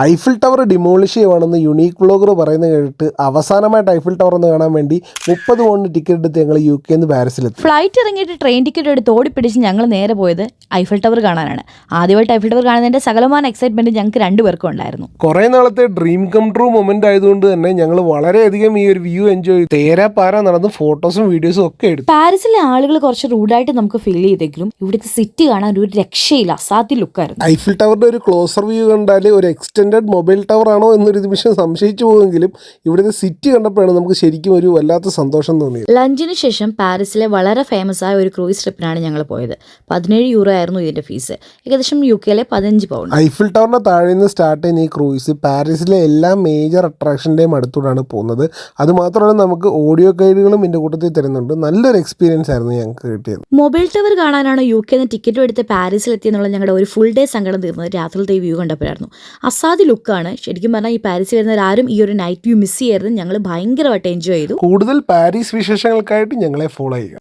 Eiffel tower demolish ചെയ്യുവാണെന്ന് unique vlogger പറയുന്നത് കേട്ടിട്ട് അവസാനമായിട്ട് ഐഫിൽ ടവർ ഒന്ന് കാണാൻ വേണ്ടി മുപ്പത് പൗണ്ട് ടിക്കറ്റ് എടുത്ത് ഞങ്ങൾ യു കെ നിന്ന് പാരീസിലെത്തി. ഫ്ലൈറ്റ് ഇറങ്ങിയിട്ട് ട്രെയിൻ ടിക്കറ്റ് എടുത്ത് ഓടിപ്പിടിച്ച് ഞങ്ങൾ നേരെ പോയത് ഐഫിൽ ടവർ കാണാനാണ്. ആദ്യമായിട്ട് ഐഫിൽ ടവർ കാണുന്നതിന്റെ സകലമാന എക്സൈറ്റ്മെന്റ് ഞങ്ങൾക്ക് രണ്ടുപേർക്കും ഉണ്ടായിരുന്നു. കുറേ നാളത്തെ ഡ്രീം കം ട്രൂ മൊമെന്റ് ആയതുകൊണ്ട് തന്നെ ഞങ്ങൾ വളരെയധികം ഈ ഒരു വ്യൂ എൻജോയ് ചെയ്തു. തേരാ പാര നടന്ന് ഫോട്ടോസും വീഡിയോസും ഒക്കെ എടുത്തു. പാരീസിലെ ആളുകൾ കുറച്ച് റൂഡായിട്ട് നമുക്ക് ഫീൽ ചെയ്തെങ്കിലും ഇവിടുത്തെ സിറ്റി കാണാൻ ഒരു രക്ഷയില്ല അസാധ്യ ലുക്കായിരുന്നു ഐഫിൽ ടവറിന്റെ ഒരു ക്ലോസർ വ്യൂ കണ്ടാൽ ഒരു എക്സ്റ്റെൻഡഡ് മൊബൈൽ ടവർ ആണോ എന്നൊരു നിമിഷം സംശയിച്ചു പോകുമെങ്കിലും ഇവിടുത്തെ സിറ്റി കണ്ടപ്പോഴാണ് നമുക്ക് ശരിക്കും ഒരു വല്ലാത്ത സന്തോഷം തോന്നിയത്. ലഞ്ചിന് ശേഷം പാരീസിലെ വളരെ ഫേമസ് ആയ ഒരു ക്രൂയിസ് ട്രിപ്പിനാണ് ഞങ്ങൾ പോയത്. പതിനേഴ് യൂറോ ആയിരുന്നു ഇതിന്റെ ഫീസ് ഏകദേശം യു കെയിലെ പതിനഞ്ച് പൗണ്ട് ഐഫിൽ ടവറിന്റെ താഴെ നിന്ന് സ്റ്റാർട്ട് ചെയ്യുന്ന ഈ ക്രൂയിസ് പാരീസിലെ എല്ലാ മേജർ അട്രാക്ഷന്റെയും അടുത്തൂടാണ് പോകുന്നത്. അതുമാത്രമല്ല നമുക്ക് ഓഡിയോ ഗൈഡുകളും ഇതിന്റെ കൂട്ടത്തിൽ തരുന്നുണ്ട്. നല്ലൊരു എക്സ്പീരിയൻസ് ആയിരുന്നു ഞങ്ങൾക്ക് കിട്ടിയത്. മൊബൈൽ ടവർ കാണാനാണ് യു കെ കെന്ന് ടിക്കറ്റ് എടുത്ത് പാരീസിൽ എത്തിയെന്നുള്ള ഞങ്ങളുടെ ഒരു ഫുൾ ഡേ സങ്കടം തീർന്നത് രാത്രിയിലത്തെ വ്യൂ കണ്ടപ്പോഴായിരുന്നു. അസാധ്യ ലുക്കാണ്. ശരിക്കും പറഞ്ഞാൽ ഈ പാരീസിൽ വരുന്നവരാരും ഈ ഒരു നൈറ്റ് വ്യൂ മിസ് ചെയ്യരുത്. ഞങ്ങൾ ഭയങ്കരമായിട്ട് എൻജോയ് ചെയ്തു. കൂടുതൽ പാരീസ് വിശേഷങ്ങൾക്കായിട്ട് ഞങ്ങളെ ഫോളോ ചെയ്യുക.